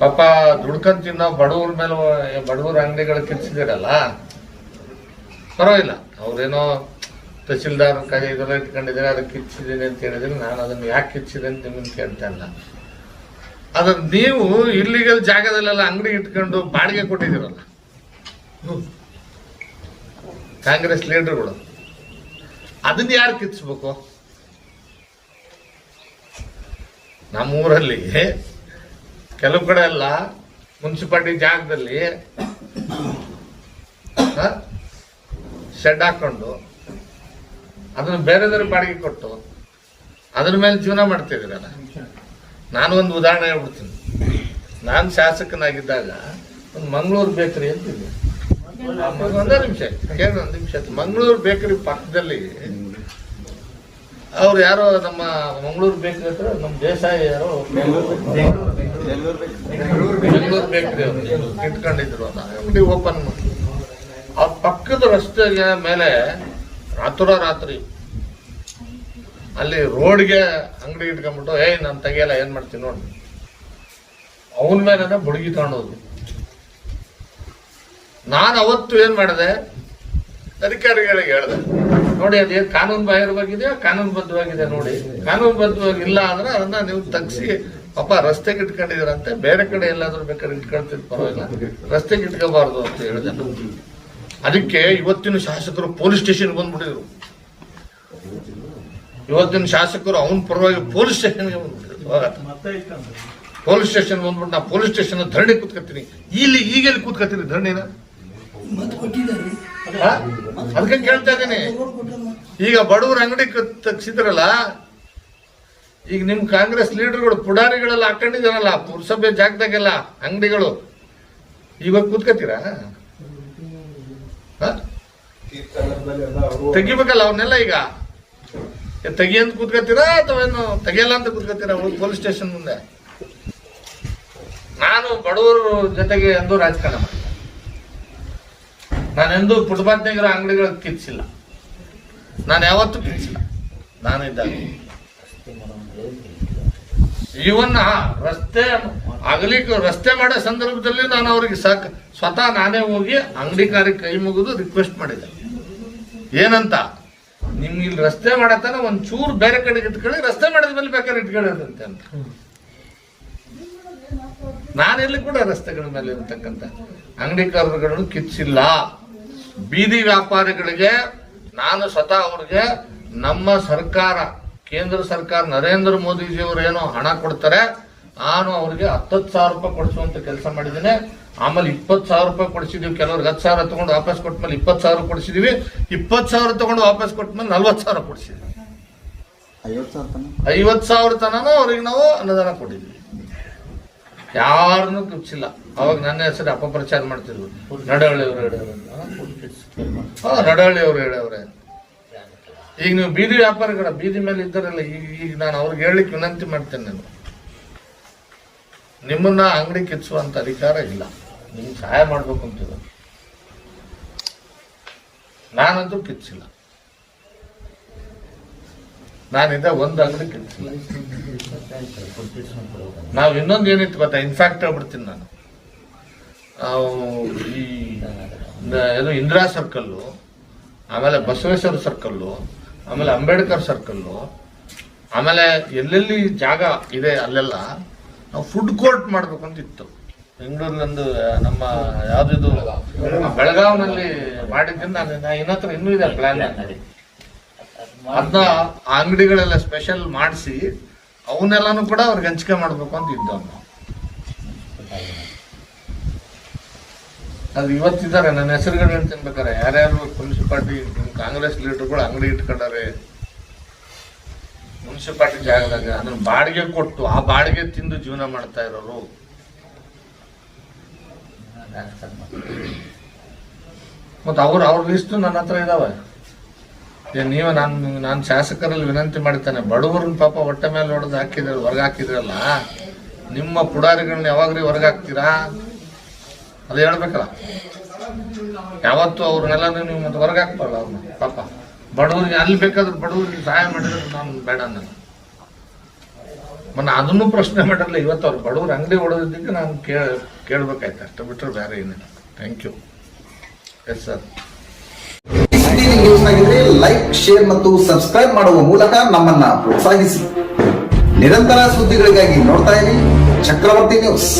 ಪಾಪ ದುಡ್ಕೊಂಡ್ ತಿನ್ನೋ ಬಡವ್ರ ಮೇಲೆ, ಬಡವ್ರ ಅಂಗಡಿಗಳು ಕಿರ್ಸಿದಿರಲ್ಲ ಪರವಾಗಿಲ್ಲ. ಅವ್ರೇನೋ ತಹಸೀಲ್ದಾರ್ ಕೈ ಇದೆಲ್ಲ ಇಟ್ಕೊಂಡಿದ್ದಾರೆ, ಅದಕ್ಕೆ ಕಿಚ್ಚಿದ್ದೀನಿ ಅಂತ ಹೇಳಿದ್ರೆ ನಾನು ಅದನ್ನು ಯಾಕೆ ಕಿಚ್ಚಿದೆ ಅಂತ ನಿಮ್ಮನ್ನು ಕೇಳ್ತಾ ಇಲ್ಲ. ಅದನ್ನ ನೀವು ಇಲ್ಲಿಗಲ್ ಜಾಗದಲ್ಲೆಲ್ಲ ಅಂಗಡಿ ಇಟ್ಕೊಂಡು ಬಾಡಿಗೆ ಕೊಟ್ಟಿದ್ದೀರಲ್ಲ? ಕಾಂಗ್ರೆಸ್ ಲೀಡರ್ಗಳು. ಅದನ್ನ ಯಾರು ಕಿಚ್ಚಬೇಕು ನಮ್ಮೂರಲ್ಲಿ ಕೆಲವು ಕಡೆ ಎಲ್ಲ ಮುನ್ಸಿಪಾಲ್ಟಿ ಜಾಗದಲ್ಲಿ ಶೆಡ್ ಹಾಕೊಂಡು ಅದನ್ನು ಬೇರೆದವ್ರಿಗೆ ಬಾಡಿಗೆ ಕೊಟ್ಟು ಅದ್ರ ಮೇಲೆ ಜೀವನ ಮಾಡ್ತಿದ್ದೀರಲ್ಲ? ನಾನು ಒಂದು ಉದಾಹರಣೆ ಹೇಳ್ಬಿಡ್ತೀನಿ. ನಾನು ಶಾಸಕನಾಗಿದ್ದಾಗ ಒಂದು ಮಂಗಳೂರು ಬೇಕರಿ ಅಂತಿದ್ದೆ ಒಂದೇ ನಿಮಿಷ ಕೇಳಿ ಒಂದು ನಿಮಿಷ ಮಂಗಳೂರು ಬೇಕರಿ ಪಕ್ಕದಲ್ಲಿ ಅವ್ರು ಯಾರೋ ನಮ್ಮ ಮಂಗಳೂರು ಬೇಕ್ರಿ ಹತ್ರ ನಮ್ಮ ದೇಸಾಯಿ ಯಾರೋ ಬೆಂಗಳೂರು ಬೇಕ್ರಿ ಅವರು. ಇಟ್ಕೊಂಡಿದ್ರು ಅಂತ. ಓಪನ್ ಮಾಡಿ. ಅವ್ರ ಪಕ್ಕದ ರಸ್ತೆಗೆ ಮೇಲೆ ರಾತ್ರೋ ರಾತ್ರಿ ಅಲ್ಲಿ ರೋಡ್ಗೆ ಅಂಗಡಿ ಇಟ್ಕೊಂಡ್ಬಿಟ್ಟು, ಏಯ್, ನಾನು ತೆಗಿಯಲ್ಲ, ಏನು ಮಾಡ್ತೀನಿ ನೋಡಿ. ಅವನ ಮೇಲೆ ಬುಡುಗಿ ತಗೊಂಡೋದು ನಾನು ಅವತ್ತು ಏನು ಮಾಡಿದೆ? ಅಧಿಕಾರಿಗಳಿಗೆ ಹೇಳಿದೆ. ನೋಡಿ ಅದೇನು ಕಾನೂನು ಬಾಹಿರವಾಗಿದೆಯಾ ಕಾನೂನು ಬದ್ಧವಾಗಿದೆ ನೋಡಿ. ಕಾನೂನು ಬದ್ಧವಾಗಿ ಇಲ್ಲ ಅಂದ್ರೆ ಅದನ್ನ ನೀವು ತಗ್ಸಿ, ಪಾಪ ರಸ್ತೆಗೆ ಇಟ್ಕೊಂಡಿದ್ದೀರಂತೆ, ಬೇರೆ ಕಡೆ ಎಲ್ಲಾದ್ರೂ ಬೇಕಾದ್ರೆ ಇಟ್ಕೊಳ್ತಿದ್ ಪರವಾಗಿಲ್ಲ. ರಸ್ತೆಗೆ ಇಟ್ಕೋಬಾರ್ದು ಅಂತ ಹೇಳಿದೆ. ಅದಕ್ಕೆ ಇವತ್ತಿನ ಶಾಸಕರು ಪೊಲೀಸ್ ಸ್ಟೇಷನ್ ಬಂದ್ಬಿಟ್ಟಿದ್ರು. ಇವತ್ತಿನ ಶಾಸಕರು ಅವನ ಪರವಾಗಿ ಪೊಲೀಸ್ ಸ್ಟೇಷನ್ಗೆ. ಪೊಲೀಸ್ ಸ್ಟೇಷನ್ ಬಂದ್ಬಿಟ್ಟು ನಾ ಪೊಲೀಸ್ ಸ್ಟೇಷನ್ ಧರಣಿ ಕೂತ್ಕೊತೀನಿ ಇಲ್ಲಿ ಈಗೆಲ್ಲಿ ಕೂತ್ಕೊತೀನಿ ಧರಣಿನ? ಅದಕ್ಕೆ ಕೇಳ್ತಾ ಇದ್ದೀನಿ. ಈಗ ಬಡವ್ರ ಅಂಗಡಿ ತಗ್ಸಿದ್ರಲ್ಲ, ಈಗ ನಿಮ್ ಕಾಂಗ್ರೆಸ್ ಲೀಡರ್ಗಳು ಪುಡಾರಿಗಳೆಲ್ಲ ಹಾಕೊಂಡಿದಾರಲ್ಲ ಪುರಸಭೆ ಜಾಗದಾಗೆಲ್ಲ ಅಂಗಡಿಗಳು. ಇವಾಗ ಕೂತ್ಕತ್ತೀರಾ? ಹಾ? ತೆಗಿಬೇಕಲ್ಲ ಅವನ್ನೆಲ್ಲ ಈಗ? ತೆಗಿ ಅಂತ ಕೂತ್ಕೋತೀರಾ ಅಥವಾ ಏನು ತೆಗಿಯಲ್ಲ ಅಂತ ಕೂತ್ಕೋತೀರಾ ಪೊಲೀಸ್ ಸ್ಟೇಷನ್ ಮುಂದೆ? ನಾನು ಬಡವರ ಜೊತೆಗೆ ಎಂದು ರಾಜಕಾರಣ ನಾನೆಂದೂ ಫುಟ್ಪಾತ್ನಾಗಿರೋ ಅಂಗಡಿಗಳ ಕಿಚ್ಚಿಲ್ಲ ನಾನು ಯಾವತ್ತೂ ಕಿಚ್ಚಿಲ್ಲ ನಾನು ಇದ್ದಾಗ ಇವನ್ನ ರಸ್ತೆ ಅಗಲಿಕ್ಕೆ ರಸ್ತೆ ಮಾಡೋ ಸಂದರ್ಭದಲ್ಲಿ ನಾನು ಅವ್ರಿಗೆ ಸಾಕ, ಸ್ವತಃ ನಾನೇ ಹೋಗಿ ಅಂಗಡಿಕಾರಿಗೆ ಕೈ ಮುಗಿದು ರಿಕ್ವೆಸ್ಟ್ ಮಾಡಿದೆ. ಏನಂತ? ನಿಮ್ಗೆ ಇಲ್ಲಿ ರಸ್ತೆ ಮಾಡತ್ತಾನ ಒಂದು ಚೂರು ಬೇರೆ ಕಡೆಗೆ ಇಟ್ಕೊಳ್ಳಿ, ರಸ್ತೆ ಮಾಡಿದ ಮೇಲೆ ಬೇಕಾದ್ರೆ ಇಟ್ಕೊಳ್ಳೋದಂತೆ ಅಂತ. ನಾನೆಲ್ಲಿ ಕೂಡ ರಸ್ತೆಗಳ ಮೇಲೆ ಇರತಕ್ಕಂಥ ಅಂಗಡಿಕಾರರುಗಳನ್ನು ಕಿಚ್ಚಿಲ್ಲ ಬೀದಿ ವ್ಯಾಪಾರಿಗಳಿಗೆ ನಾನು ಸ್ವತಃ ಅವ್ರಿಗೆ ನಮ್ಮ ಸರ್ಕಾರ ಕೇಂದ್ರ ಸರ್ಕಾರ ನರೇಂದ್ರ ಮೋದಿಜಿಯವರು ಏನೋ ಹಣ ಕೊಡ್ತಾರೆ ನಾನು ಅವ್ರಿಗೆ ಹತ್ತತ್ತು ಸಾವಿರ ರೂಪಾಯಿ ಕೊಡಿಸುವಂತ ಕೆಲಸ ಮಾಡಿದ್ದೇನೆ. ಆಮೇಲೆ ಇಪ್ಪತ್ತು ಸಾವಿರ ರೂಪಾಯಿ ಕೊಡಿಸಿದೀವಿ. ಕೆಲವ್ರಿಗೆ ಹತ್ತು ಸಾವಿರ ತಗೊಂಡು ವಾಪಸ್ ಕೊಟ್ಮೇಲೆ ಇಪ್ಪತ್ತು ಸಾವಿರ ಕೊಡಿಸಿದೀವಿ. ಇಪ್ಪತ್ತು ಸಾವಿರ ತಗೊಂಡು ವಾಪಸ್ ಕೊಟ್ಮೇಲೆ ನಲ್ವತ್ತು ಸಾವಿರ ಕೊಡಿಸಿದ್ವಿ. ಐವತ್ತು ಸಾವಿರ ತನಕ? ಐವತ್ತು ಸಾವಿರ ತನಕ ಅವ್ರಿಗೆ ನಾವು ಅನುದಾನ ಕೊಟ್ಟಿದ್ವಿ ಯಾರನ್ನೂ ಕುಚ್ಚಿಲ್ಲ ಅವಾಗ ನನ್ನ ಹೆಸರು ಅಪಪ್ರಚಾರ ಮಾಡ್ತಿದ್ರು. ನಡಹಳ್ಳಿ ಅವರು ಹೇಳವ್ರೆ ಹಾ, ನಡವಳ್ಳಿ ಅವರು ಹೇಳವ್ರೆ ಈಗ ನೀವು ಬೀದಿ ವ್ಯಾಪಾರಿಗಳ, ಬೀದಿ ಮೇಲೆ ಇದ್ದಾರಲ್ಲ ಈಗ ಈಗ ನಾನು ಅವ್ರಿಗೆ ಹೇಳಲಿಕ್ಕೆ ವಿನಂತಿ ಮಾಡ್ತೇನೆ ನಾನು. ನಿಮ್ಮನ್ನ ಅಂಗಡಿ ಕಿಚ್ಚುವಂತ ಅಧಿಕಾರ ಇಲ್ಲ. ನಿಮ್ಗೆ ಸಹಾಯ ಮಾಡ್ಬೇಕು ಅಂತಿದ್ರು ನಾನಂತೂ ಕಿಚ್ಚಿಲ್ಲ ನಾನಿದ್ದ ಒಂದು ಅಂಗಡಿ ಕಿಚ್ಚಿಲ್ಲ ನಾವು ಇನ್ನೊಂದು ಏನಿತ್ತು ಗೊತ್ತಾ? ಇನ್ಫ್ಯಾಕ್ಟ್ ಹೇಳ್ಬಿಡ್ತೀನಿ ನಾನು. ಈ ಏನು ಇಂದಿರಾ ಸರ್ಕಲ್ಲು ಆಮೇಲೆ ಬಸವೇಶ್ವರ ಸರ್ಕಲ್ಲು ಆಮೇಲೆ ಅಂಬೇಡ್ಕರ್ ಸರ್ಕಲ್ಲು ಆಮೇಲೆ ಎಲ್ಲೆಲ್ಲಿ ಜಾಗ ಇದೆ ಅಲ್ಲೆಲ್ಲ ನಾವು ಫುಡ್ ಕೋರ್ಟ್ ಮಾಡ್ಬೇಕು ಅಂತ ಇತ್ತು. ಬೆಂಗಳೂರಿನೊಂದು ನಮ್ಮ ಯಾವ್ದಿದು ಬೆಳಗಾವಿನಲ್ಲಿ ಮಾಡಿದ್ದಿಂದ ನಾನು ಇನ್ನೂ ಇದೆ ಪ್ಲಾನ್ ಅದನ್ನ ಆ ಅಂಗಡಿಗಳೆಲ್ಲ ಸ್ಪೆಷಲ್ ಮಾಡಿಸಿ, ಅವನ್ನೆಲ್ಲಾನು ಕೂಡ ಅವ್ರಿಗೆ ಹಂಚಿಕೆ ಮಾಡಬೇಕು ಅಂತ ಇದ್ದವ್ ಅದು ಇವತ್ತಿದ್ದಾರೆ ನನ್ನ ಹೆಸರುಗಳು ಹೇಳ್ತೀನಿ ಬೇಕಾರೆ ಯಾರ್ಯಾರು ಮುನ್ಸಿಪಾಲ್ಟಿ ಕಾಂಗ್ರೆಸ್ ಲೀಡರ್ಗಳು ಅಂಗಡಿ ಇಟ್ಕೊಂಡಾರೆ ಮುನ್ಸಿಪಾಲ್ಟಿ ಜಾಗದಾಗ ಅದನ್ನ ಬಾಡಿಗೆ ಕೊಟ್ಟು, ಆ ಬಾಡಿಗೆ ತಿಂದು ಜೀವನ ಮಾಡ್ತಾ ಇರೋರು. ಮತ್ತು ಅವ್ರು ಅವ್ರ ಲಿಸ್ಟು ನನ್ನ ಹತ್ರ ಇದಾವೆ. ನೀವು ನಾನು ನಾನು ಶಾಸಕರಲ್ಲಿ ವಿನಂತಿ ಮಾಡ್ತೇನೆ ಬಡವರನ್ನ ಪಾಪ ಹೊಟ್ಟೆ ಮೇಲೆ ಹೊಡೆದು ಹಾಕಿದ್ರೆ ಹೊರಗೆ ಹಾಕಿದ್ರಲ್ಲ, ನಿಮ್ಮ ಪುಡಾರಿಗಳನ್ನ ಯಾವಾಗ್ರಿ ಹೊರಗೆ ಹಾಕ್ತೀರಾ? ಅದು ಹೇಳ್ಬೇಕಲ್ಲ. ಯಾವತ್ತು ಅವ್ರನ್ನೆಲ್ಲ ನೀವು ಮತ್ತೆ ಹೊರಗೆ ಹಾಕ್ಬಾರ್ದು ಅವ್ರನ್ನ, ಪಾಪ. ಬಡವ್ರಿಗೆ ಅಲ್ಲಿ ಬೇಕಾದ್ರೆ ಬಡವ್ರಿಗೆ ಸಹಾಯ ಮಾಡಿದ್ರೆ ನಾನು ಬೇಡ ನಾನು ಮೊನ್ನೆ ಅದನ್ನು ಪ್ರಶ್ನೆ ಮಾಡಿರಲಿಲ್ಲ ಇವತ್ತು ಅವ್ರು ಬಡವ್ರು ಅಂಗಡಿ ಹೊಡೆದಿದ್ದಕ್ಕೆ ನಾನು ಕೇಳ ಕೇಳ್ಬೇಕಾಯ್ತು. ಅಷ್ಟು ಬಿಟ್ಟರೆ ಬೇರೆ ಏನಿಲ್ಲ. ಥ್ಯಾಂಕ್ ಯು ಎಸ್ ಸರ್ ಆಗಿದ್ರೆ ಲೈಕ್ ಶೇರ್ ಮತ್ತು ಸಬ್ಸ್ಕ್ರೈಬ್ ಮಾಡುವ ಮೂಲಕ ನಮ್ಮನ್ನ ಪ್ರೋತ್ಸಾಹಿಸಿ. ನಿರಂತರ ಸುದ್ದಿಗಳಿಗಾಗಿ ನೋಡ್ತಾ ಇರಿ ಚಕ್ರವರ್ತಿ ನ್ಯೂಸ್